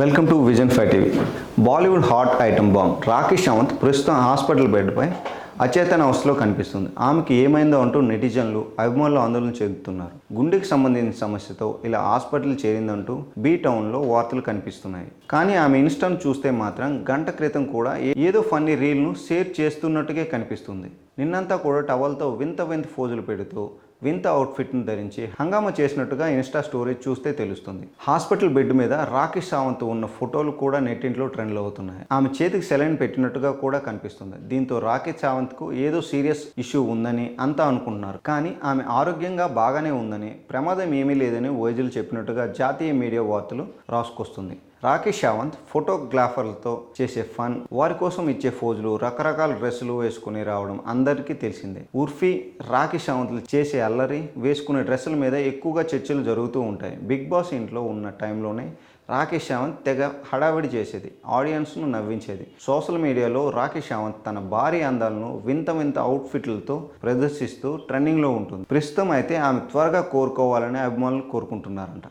Welcome to vision five TV. Bollywood hot item bomb. Rakhi Sawant ప్రస్తుతం hospital బెడ్పై అచేతన అవస్థలో కనిపిస్తుంది. ఆమెకి ఏమైందో అంటూ నెటిజన్లు అభిమానులు ఆందోళన చెందుతున్నారు. గుండెకి సంబంధించిన సమస్యతో ఇలా హాస్పిటల్ చేరిందంటూ బీ టౌన్లో వార్తలు కనిపిస్తున్నాయి. కానీ ఆమె ఇన్స్టాను చూస్తే మాత్రం గంట క్రితం కూడా ఏదో ఫన్నీ రీల్ను షేర్ చేస్తున్నట్టుగా కనిపిస్తుంది. నిన్నంతా కూడా టవల్తో వింత వింత ఫోజులు పెడుతూ వింత అవుట్ఫిట్ను ధరించి హంగామా చేసినట్టుగా ఇన్స్టా స్టోరీ చూస్తే తెలుస్తుంది. హాస్పిటల్ బెడ్ మీద రాకేష్ సావంత్ ఉన్న ఫోటోలు కూడా నెట్టింట్లో ట్రెండ్లు అవుతున్నాయి. ఆమె చేతికి సెలైన్ పెట్టినట్టుగా కూడా కనిపిస్తుంది. దీంతో రాకేష్ సావంత్కు ఏదో సీరియస్ ఇష్యూ ఉందని అంతా అనుకుంటున్నారు. కానీ ఆమె ఆరోగ్యంగా బాగానే ఉందని ప్రమాదం ఏమీ లేదని వైద్యులు చెప్పినట్టుగా జాతీయ మీడియా వార్తలు రాసుకొస్తుంది. రాకేష్ సావంత్ ఫోటోగ్రాఫర్లతో చేసే ఫన్ వారి కోసం ఇచ్చే ఫోజులు రకరకాల డ్రెస్సులు వేసుకుని రావడం అందరికీ తెలిసిందే. ఉర్ఫీ రాకేష్ సావంత్లు చేసే అల్లరి వేసుకునే డ్రెస్సుల మీద ఎక్కువగా చర్చలు జరుగుతూ ఉంటాయి. బిగ్ బాస్ ఇంట్లో ఉన్న టైంలోనే రాకేష్ సావంత్ తెగ హడావిడి చేసేది ఆడియన్స్ను నవ్వించేది. సోషల్ మీడియాలో రాకేష్ సావంత్ తన భారీ అందాలను వింత వింత అవుట్ఫిట్లతో ప్రదర్శిస్తూ ట్రెండింగ్లో ఉంటుంది. ప్రస్తుతం అయితే ఆమె త్వరగా కోరుకోవాలని అభిమానులు కోరుకుంటున్నారంట.